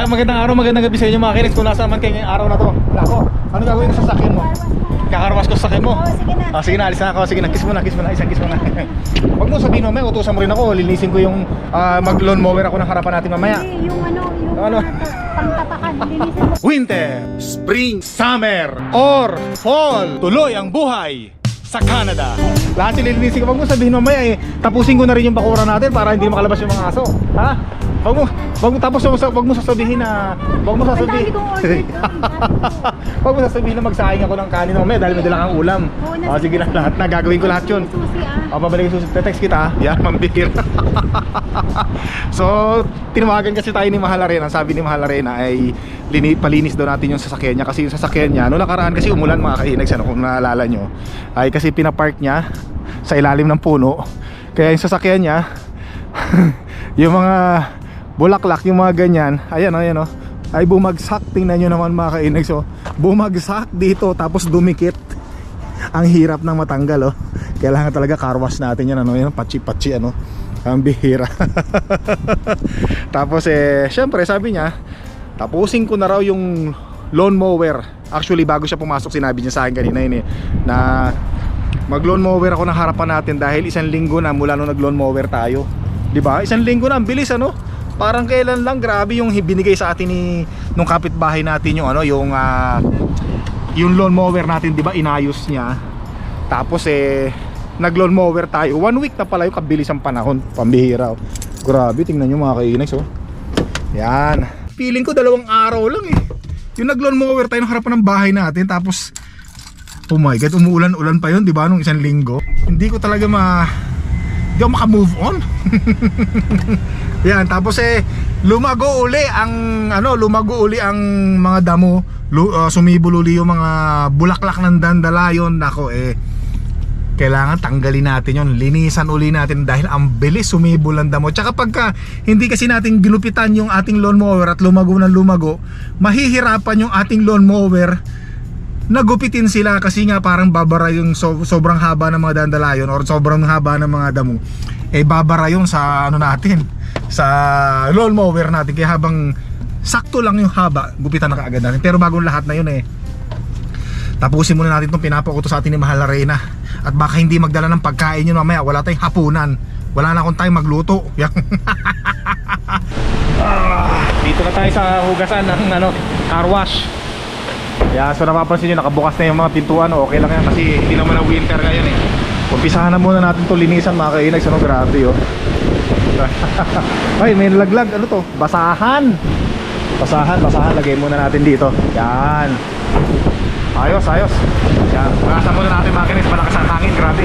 Kaya magandang araw, magandang gabi sa inyo mga kinis Kung nasa man kayo ngayong araw na to Lako, ano gagawin mo sa sasakyan mo? Kakarwas ko sa sasakyan mo? Oo, sige na. Ah, sige na, alis na ako. Sige na, kiss mo na, kiss mo na, isang kiss mo na. Huwag mo sabihin mamaya, utusan mo rin ako. Linisin ko yung ah, mag-lawn mower ako ng harapan natin mamaya. Hindi, yung ano, yung Ano? mga pangtapakan, linisin mo. Winter, Spring, Summer, or Fall. Tuloy ang buhay sa Canada. Lahat sililinisin ko. Huwag mo sabihin mamaya eh Tapusin ko na rin yung bakura natin Para hindi makalabas yung mga aso. Ha? Huwag mo, mo, tapos huwag mo- sasabihin na Huwag mo Ang sasabihin. Huwag mo sasabihin na magsayang ako ng kanin mamaya Dahil may dala kang ulam Oo, O sige na, lahat na gagawin ko lahat yun Susi ah. pabalik yung susunod. Te-text kita ha. Yan, mambihir. so, tinawagan kasi tayo ni Mahal Arena. Sabi ni Mahal Arena ay lini, palinis daw natin yung sasakyan niya. Kasi yung sasakyan niya, noong nakaraan kasi umulan mga kainags, ano, kung naalala nyo. Ay kasi pinapark niya sa ilalim ng puno. Kaya yung sasakyan niya, yung mga bulaklak, yung mga ganyan, ayan ayan o. Ay bumagsak, tingnan nyo naman mga kainags. So, bumagsak dito tapos dumikit ang hirap ng matanggal oh. Kailangan talaga car wash natin yan ano, yan patsi-patsi ano. Ang bihira. Tapos eh, syempre sabi niya, tapusin ko na raw yung lawn mower. Actually bago siya pumasok sinabi niya sa akin kanina yun eh na mag lawn mower ako ng harapan natin dahil isang linggo na mula nung nag lawn mower tayo. 'Di ba? Isang linggo na ang bilis ano. Parang kailan lang grabe yung binigay sa atin ni nung kapitbahay natin yung ano, yung ah, yung lawn mower natin 'di ba? Inayos niya. Tapos eh nag lawn mower tayo. One week na pala yung kabilis ang panahon. Pambihira oh. grabe tingnan nyo mga kainags oh. Yan. Feeling ko dalawang araw lang eh. Yung nag lawn mower tayo ng harapan ng bahay natin tapos oh my god umuulan-ulan pa yun 'di ba nung isang linggo? Hindi ko talaga ma hindi ako maka-move on yan tapos eh lumago uli ang ano lumago uli ang mga damo. Lu, uh, sumibol uli yung mga bulaklak ng dandalayon nako eh kailangan tanggalin natin yon linisan uli natin dahil ang bilis sumibol ang damo. Tsaka pagka hindi kasi natin ginupitan yung ating lawn mower at lumago ng lumago mahihirapan yung ating lawn mower nagupitin sila kasi nga parang babara yung so, sobrang haba ng mga dandalayon or sobrang haba ng mga damo eh babara yun sa ano natin sa lawn mower natin. Kaya habang sakto lang yung haba gupitan na kaagad natin. Pero bagong lahat na yun eh tapusin muna natin itong pinapakuto sa atin ni Mahal Arena at baka hindi magdala ng pagkain yun mamaya. Wala tayong hapunan. Wala na akong time magluto. Ah, dito na tayo sa hugasan ng ano, car wash. Yeah, so napapansin nyo nakabukas na yung mga pintuan. Okay lang yan kasi hindi naman na winter ngayon eh Umpisahan na muna natin to linisan mga kainags Ano grabe oh. Ay may nalaglag. Ano to? Basahan. Basahan, basahan. Lagay muna natin dito. Yan. Ayos, ayos. Yan, magasan muna natin mga kainis Malakas ang hangin, grabe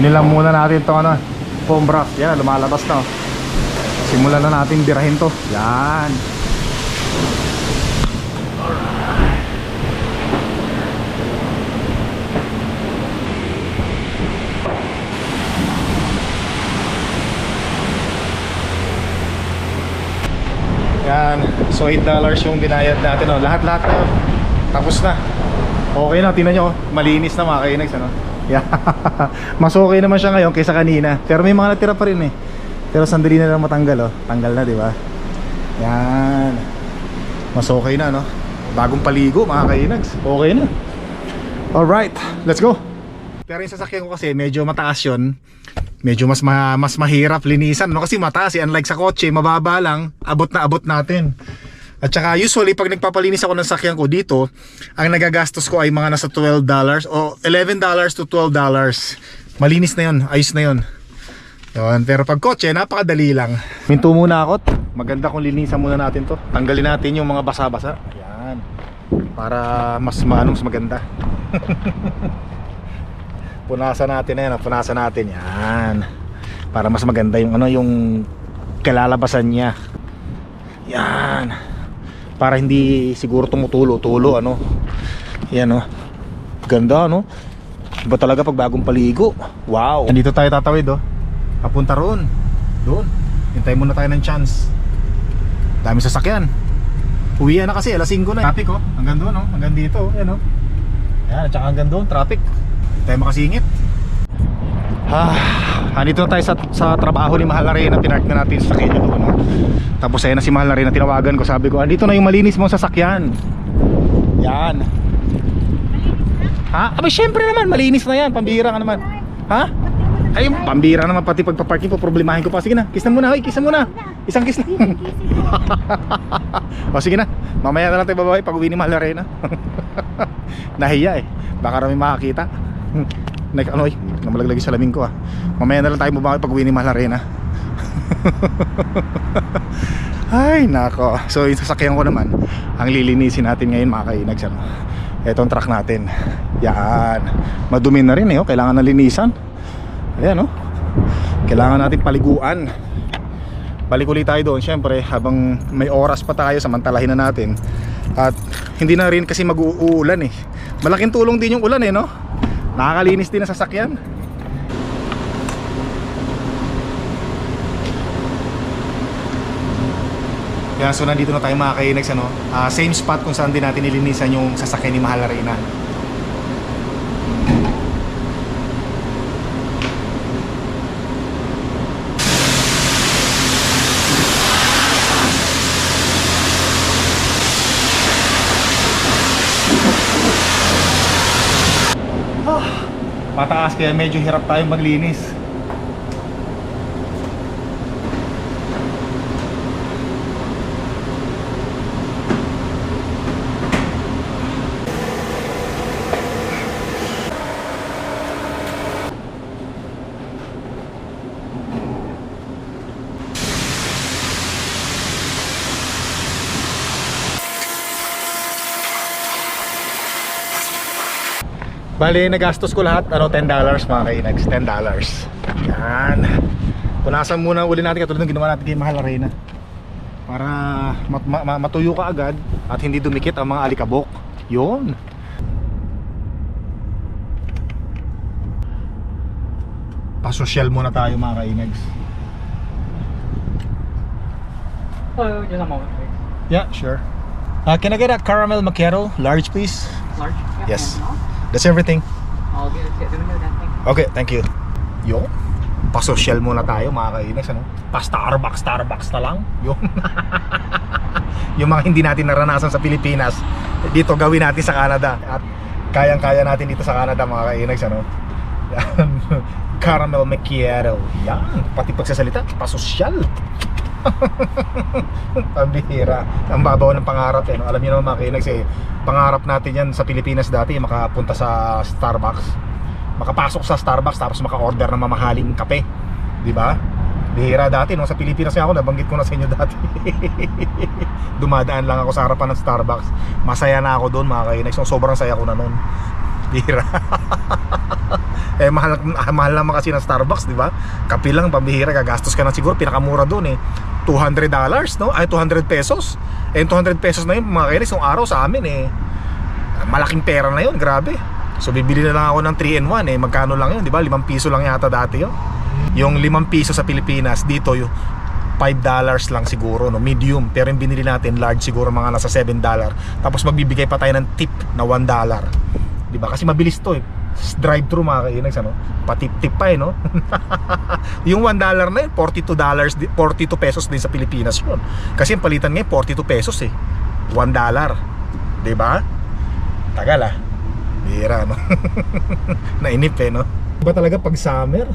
Kunin lang muna natin itong ano, foam brush. Yan, lumalabas na. oh. Simulan na natin birahin to. Yan. Yan. So $8 yung binayad natin. Oh. Lahat-lahat na. Tapos na. Okay na, tingnan nyo. oh. Malinis na mga kainags. Ano? Yeah. Mas okay naman siya ngayon kaysa kanina. Pero may mga natira pa rin eh. Pero sandali na lang matanggal oh. Tanggal na, di ba? Yan. Mas okay na, no? Bagong paligo, mga kainags. Okay na. Alright, let's go. Pero yung sasakyan ko kasi medyo mataas yun. Medyo mas ma mas mahirap linisan, no? Kasi mataas eh. Unlike sa kotse, mababa lang. Abot na abot natin. At saka usually pag nagpapalinis ako ng sakyan ko dito, ang nagagastos ko ay mga nasa $12 o $11 to $12. Malinis na 'yon, ayos na 'yon. Yun, pero pag kotse, napakadali lang. Minto muna ako. Maganda kung linisan muna natin to. Tanggalin natin yung mga basa-basa. Ayan. Para mas maano, mas maganda. punasan natin na yan. Punasan natin. Yan. para mas maganda yung ano yung kalalabasan niya yan para hindi siguro tumutulo-tulo ano? Yan oh. Ganda no iba talaga pag bagong paligo. Wow. Nandito tayo tatawid oh. Papunta roon. Doon. Hintay muna tayo ng chance. Dami sasakyan. Uwi na kasi alas 5 na traffic oh. Hanggang doon oh hanggang dito oh. Yan oh. Yan at saka hanggang doon traffic. Hindi tayo makasingit. Ah, andito na tayo sa, sa trabaho ni Mahal Arena, pinark na natin sa sakyan niya doon. Tapos ayun na si Mahal Arena, tinawagan ko, sabi ko, andito na yung malinis mong sasakyan. Yan. Ha? Aba, syempre naman, malinis na yan, pambira ka naman. Ha? Ay, pambira naman pati pagpaparking po, problemahin ko pa. Sige na, kiss na muna, hoy, kiss na muna. Isang kiss lang. o sige na, mamaya na lang tayo babae pag uwi ni Mahal Arena. Nahiya eh, baka rami makakita. Like ano eh, namalaglag yung salamin ko ah. Mamaya na lang tayo babae pag uwi ni Mahal Arena. Ay, nako. So, yung sasakyan ko naman, ang lilinisin natin ngayon mga kainags. Ano? Etong truck natin. Yan. Madumi na rin eh. Oh. Kailangan na linisan. Ayan oh. Kailangan natin paliguan. Balik ulit tayo doon. Siyempre, habang may oras pa tayo, samantalahin na natin. At hindi na rin kasi mag-uulan eh. Malaking tulong din yung ulan eh, no? Nakakalinis din ang sasakyan. Kaya so nandito na tayo mga kainags ano, Ah, same spot kung saan din natin nilinisan yung sasakyan ni Mahal Arena. Ah, Pataas kaya medyo hirap tayong maglinis. Bali, nagastos ko lahat, ano, $10 mga kainags, $10. Yan. Punasan muna uli natin katulad ng ginawa natin kay Mahal Arena. Para mat- ma- ma- matuyo ka agad at hindi dumikit ang mga alikabok. Yun. Pasosyal muna tayo mga kainags. Hello, just a moment, please. Yeah, sure. Uh, can I get a caramel macchiato, large please? Large? Yes. That's everything. Thing. Okay, thank you. Yo. Pasosyal muna tayo mga kainis ano. Pa Starbucks, Starbucks na lang. Yun. yung mga hindi natin naranasan sa Pilipinas, dito gawin natin sa Canada at kayang-kaya natin dito sa Canada mga kainis ano. Caramel macchiato. Yan, pati pagsasalita, pasosyal. Pambihira. Ang babaw ng pangarap eh. No? Alam niyo naman mga kainis eh, pangarap natin yan sa Pilipinas dati makapunta sa Starbucks makapasok sa Starbucks tapos maka-order ng mamahaling kape. 'Di ba? Bihira dati nung sa Pilipinas nga ako nabanggit ko na sa inyo dati. Dumadaan lang ako sa harapan ng Starbucks. Masaya na ako doon mga kainex. So, sobrang saya ko na noon. Bihira. eh mahal ah, mahal naman kasi ng Starbucks, 'di ba? Kape lang pambihira gagastos ka na siguro pinakamura doon eh. 200 dollars, no? Ay 200 pesos. Eh 200 pesos na yun mga kainex yung araw sa amin eh. Malaking pera na yun, grabe. So bibili na lang ako ng 3 in 1 eh. Magkano lang yun, di ba? 5 piso lang yata dati yun. Yung 5 piso sa Pilipinas, dito yung 5 dollars lang siguro, no? medium. Pero yung binili natin, large siguro mga nasa 7 dollar. Tapos magbibigay pa tayo ng tip na 1 dollar. Di ba? Kasi mabilis to eh. Drive-thru mga kainags, ano? Patip-tip pa eh, no? yung 1 dollar na yun, 42 dollars, 42 pesos din sa Pilipinas yun. Kasi yung palitan ngayon, 42 pesos eh. 1 dollar. Ba? Tagal ah. Bira, no? Nainip eh, no? Iba talaga pag summer.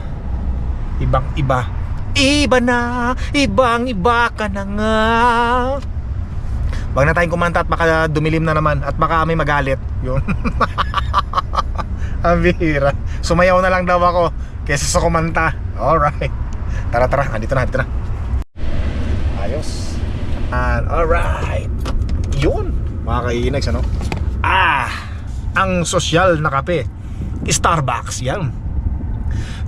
Ibang iba. Iba na, ibang iba ka na nga. Wag na tayong kumanta at baka dumilim na naman at baka may magalit. Yun. Ang bihira. Sumayaw na lang daw ako kesa sa kumanta. Alright. Tara, tara. Andito na, andito na. Ayos. And alright. Yun. Mga kainags, ano? Ah! Ang sosyal na kape. Starbucks, yan.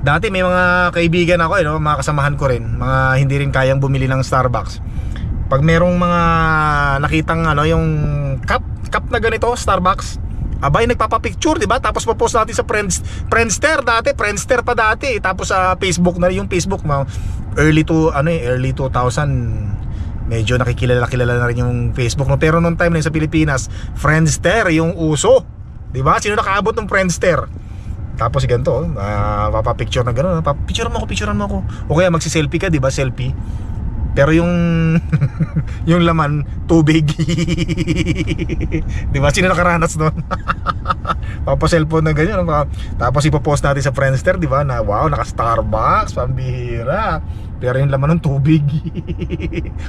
Dati may mga kaibigan ako, eh, no? mga kasamahan ko rin, mga hindi rin kayang bumili ng Starbucks. Pag merong mga nakitang ano, yung cup, cup na ganito, Starbucks, abay nagpapapicture, di ba? Tapos post natin sa Friends, Friendster dati, Friendster pa dati. Tapos sa Facebook na yung Facebook mo, early to ano eh, early 2000 medyo nakikilala-kilala na rin yung Facebook no pero noong time na sa Pilipinas Friendster yung uso di ba sino nakaabot ng Friendster tapos ganito, uh, papapicture na gano'n. Picture mo ako, picturean mo ako. O kaya magsi-selfie ka, di ba? Selfie. Pero yung yung laman tubig. di ba? Sino nakaranas doon? Papa-cellphone na ganyan. Tapos ipopost natin sa Friendster, di ba? Na wow, naka-Starbucks, pambihira. Pero yung laman ng tubig.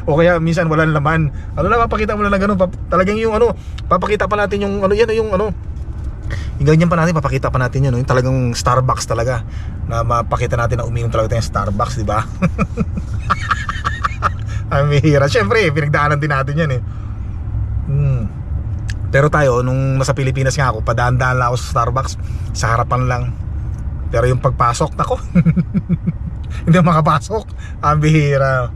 o kaya minsan walang laman. Ano na papakita mo na lang ganun. Talagang yung ano, papakita pa natin yung ano yan, yung ano, yung ganyan pa natin, papakita pa natin yun, yung talagang Starbucks talaga na mapakita natin na uminom talaga tayong Starbucks, di ba? Ang mahira. Siyempre, pinagdaanan din natin yan eh. Hmm. Pero tayo, nung nasa Pilipinas nga ako, padaan-daan lang ako sa Starbucks, sa harapan lang. Pero yung pagpasok, nako, hindi makapasok. Ang bihira.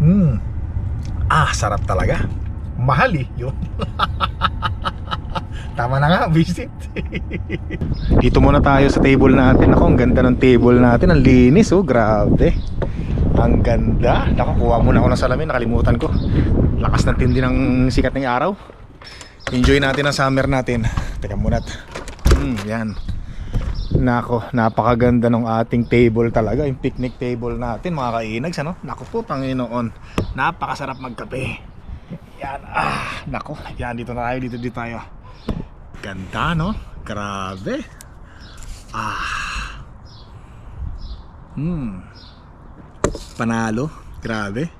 Hmm. Ah, sarap talaga. Mahal eh, yun. Tama na nga, visit. Dito muna tayo sa table natin. Ako, ang ganda ng table natin. Ang linis, oh, grabe. Ang ganda. Nakakuha muna ako ng salamin, nakalimutan ko. Lakas ng tindi ng sikat ng araw. Enjoy natin ang summer natin. Teka muna. Hmm, yan. Nako, napakaganda ng ating table talaga. Yung picnic table natin, mga kainags, ano? Nako po, Panginoon. Napakasarap magkape. Yan, ah, nako. Yan, dito na tayo, dito, dito tayo. Ganda, no? Grabe. Ah. Hmm. Panalo. Grabe.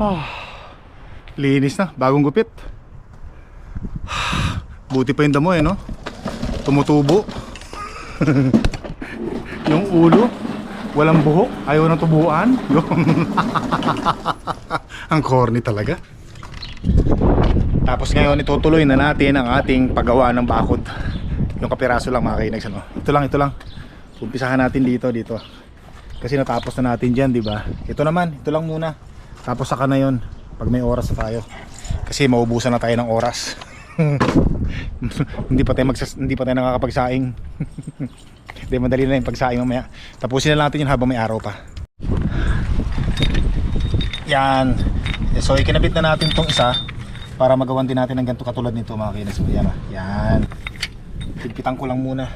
Ah, linis na, bagong gupit. Buti pa yung damo eh, no? Tumutubo. yung ulo, walang buhok, ayaw ng tubuan. Ang corny talaga. Tapos ngayon itutuloy na natin ang ating paggawa ng bakod. Yung kapiraso lang mga kainags, ano? Ito lang, ito lang. Umpisahan natin dito, dito. Kasi natapos na natin dyan, di ba? Ito naman, ito lang muna. Tapos saka na yon pag may oras na tayo. Kasi maubusan na tayo ng oras. hindi pa tayo magsas hindi pa tayo nakakapagsaing. Hindi madali na yung pagsaing mamaya. Tapusin na natin yun habang may araw pa. Yan. So ikinabit na natin tong isa para magawan din natin ng ganito katulad nito mga kinis. Yan. ah. Yan. Tigpitan ko lang muna.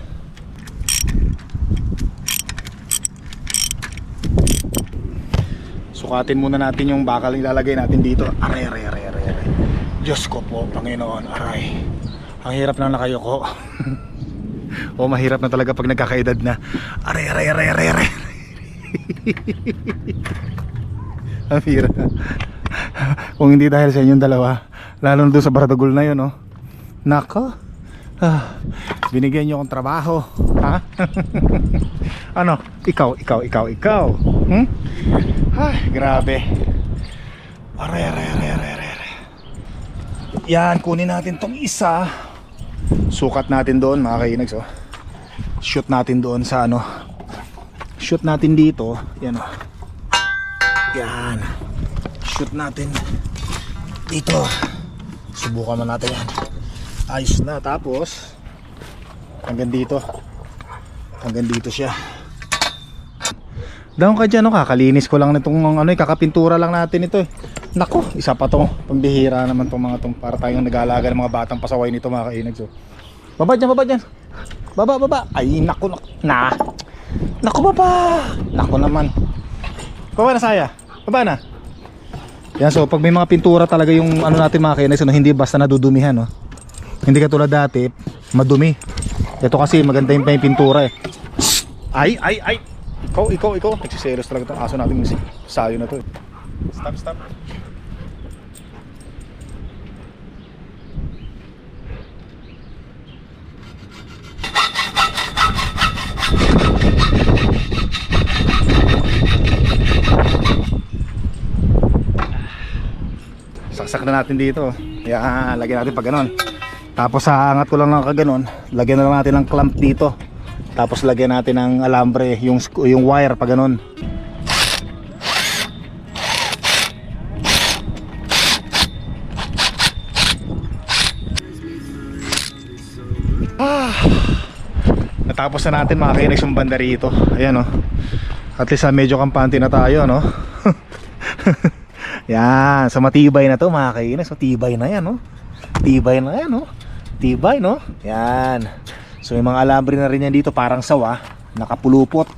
Sukatin muna natin yung bakal ilalagay natin dito. Aray, aray, aray, aray. Diyos ko po, Panginoon, aray. Ang hirap na nakayoko. o mahirap na talaga pag nagkakaedad na. Aray, aray, aray, aray, aray. Ang hirap. Kung hindi dahil sa inyong dalawa, lalo na doon sa Baradagul na yun, no? Nako. Ah, binigyan niyo akong trabaho. Ha? ano? Ikaw, ikaw, ikaw, ikaw. Hmm? Ay, grabe. Aray, aray, aray, aray, aray. Yan, kunin natin tong isa. Sukat natin doon, mga kainags, oh. Shoot natin doon sa ano. Shoot natin dito. Yan, oh. Yan. Shoot natin dito. Subukan na natin yan. Ayos na. Tapos, hanggang dito. Hanggang dito siya. Down ka dyan, no? kakalinis ko lang nitong ano, eh, kakapintura lang natin ito eh. Nako, isa pa to. Pambihira naman tong mga tong para tayong nag-aalaga ng mga batang pasaway nito mga kainag. So, baba dyan, baba dyan. Baba, baba. Ay, nako, nako. Na. Nako, baba. Nako naman. Baba na saya. Baba na. Yan, so pag may mga pintura talaga yung ano natin mga kainag, so, hindi basta nadudumihan, no? Hindi katulad dati, madumi. Ito kasi maganda yung pintura eh. Ay, ay, ay. Ikaw, ikaw, ikaw. Nagsiselos talaga itong aso natin. Sayo na to eh. Stop, stop. Isaksak na natin dito. Yan, lagyan natin pag ganon. Tapos sa angat ko lang ng kaganon, lagyan na lang natin ng clamp dito. Tapos lagyan natin ng alambre, yung, yung wire pag ganon. Natapos na natin mga kainex yung banda rito. Ayan oh. At least ah, medyo kampante na tayo no. yan, sa matibay na to mga kainex. So, tibay na yan no. Tibay na yan no. Tibay no. Yan. So yung mga alambre na rin yan dito parang sawa. Nakapulupot.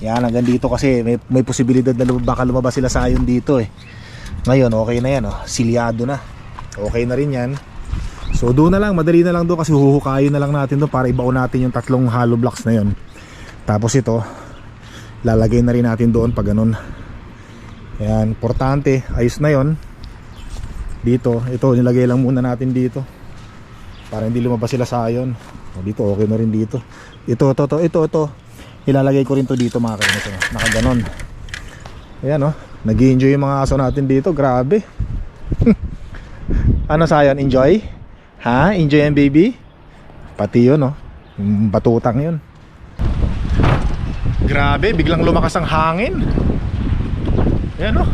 Yan hanggang dito kasi may, may posibilidad na baka lumabas sila sa ayon dito eh. Ngayon okay na yan oh. Silyado na. Okay na rin yan. So doon na lang, madali na lang doon kasi huhukayin na lang natin doon para ibaon natin yung tatlong hollow blocks na yon. Tapos ito, lalagay na rin natin doon pag ganun. Yan, importante, ayos na yon. Dito, ito, nilagay lang muna natin dito. Para hindi lumabas sila sa ayon. O, dito, okay na rin dito. Ito, ito, ito, ito, ito. Ilalagay ko rin to dito mga kainis. Ano, nakaganon. Ayan oh, nag enjoy yung mga aso natin dito. Grabe. ano sayon, enjoy? Ha? Enjoy yan baby? Pati yun oh. Yung batutang yun. Grabe, biglang lumakas ang hangin. Ayan oh.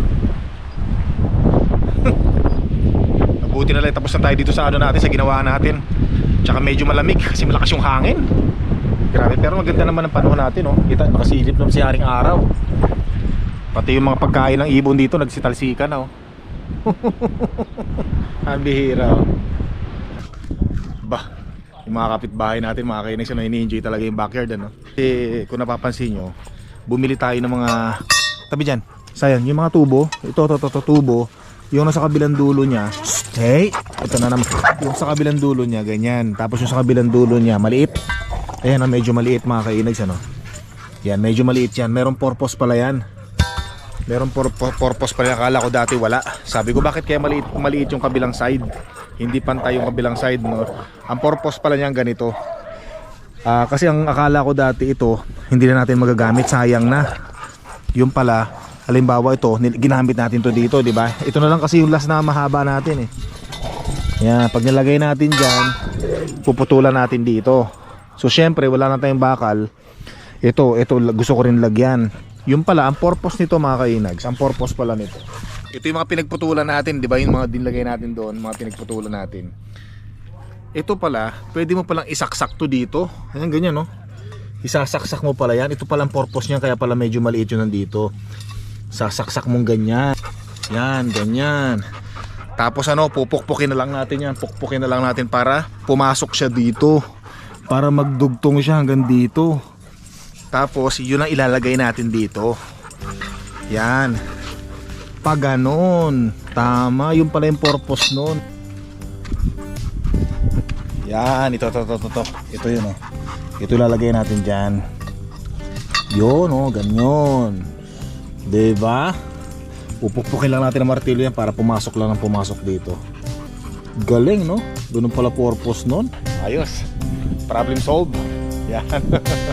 Mabuti na lang tapos na tayo dito sa ano natin, sa ginawa natin. Tsaka medyo malamig kasi malakas yung hangin. Grabe, pero maganda naman ang panahon natin oh. Kita, nakasilip naman si Haring Araw. Pati yung mga pagkain ng ibon dito nagsitalsikan oh. ang bihira oh. Bah, yung mga kapitbahay natin, mga kainis, ano, ini-enjoy talaga yung backyard, ano. Kasi, kung napapansin nyo, bumili tayo ng mga, tabi dyan, sayan, yung mga tubo, ito, ito, ito, ito, tubo, yung nasa kabilang dulo niya, hey, ito na naman, yung sa kabilang dulo niya, ganyan, tapos yung sa kabilang dulo niya, maliit, ayan, oh, medyo maliit, mga kainags, ano. Yan, medyo maliit yan, merong purpose pala yan. Meron por, por, purpose pala, akala ko dati wala. Sabi ko, bakit kaya maliit, maliit yung kabilang side? Hindi pantay yung kabilang side, no? Ang purpose pala niyan ganito. Ah, kasi ang akala ko dati ito, hindi na natin magagamit, sayang na. Yung pala, halimbawa ito, ginamit natin to dito, di ba? Ito na lang kasi yung last na mahaba natin eh. Yan, pag nilagay natin dyan, puputulan natin dito. So syempre, wala na tayong bakal. Ito, ito gusto ko rin lagyan. Yung pala, ang purpose nito mga kainags, ang purpose pala nito. Ito yung mga pinagputulan natin, di ba? Yung mga dinlagay natin doon, mga pinagputulan natin. Ito pala, pwede mo palang isaksak to dito. Ayan, ganyan, no? Isasaksak mo pala yan. Ito pala ang purpose niyan, kaya pala medyo maliit yun nandito. Sasaksak mong ganyan. Yan, ganyan. Tapos ano, pupukpukin na lang natin yan. Pukpukin na lang natin para pumasok siya dito. Para magdugtong siya hanggang dito. Tapos, yun ang ilalagay natin dito. Yan. Pag ganon. Tama, yun pala yung purpose nun. Yan, ito, ito, ito, ito, ito. Ito yun, oh. Ito ilalagay natin dyan. Yun, oh, ganyan. Diba? Pupukpukin lang natin ang martilyo yan para pumasok lang ng pumasok dito. Galing, no? Ganun pala purpose nun. Ayos. Problem solved. Yan.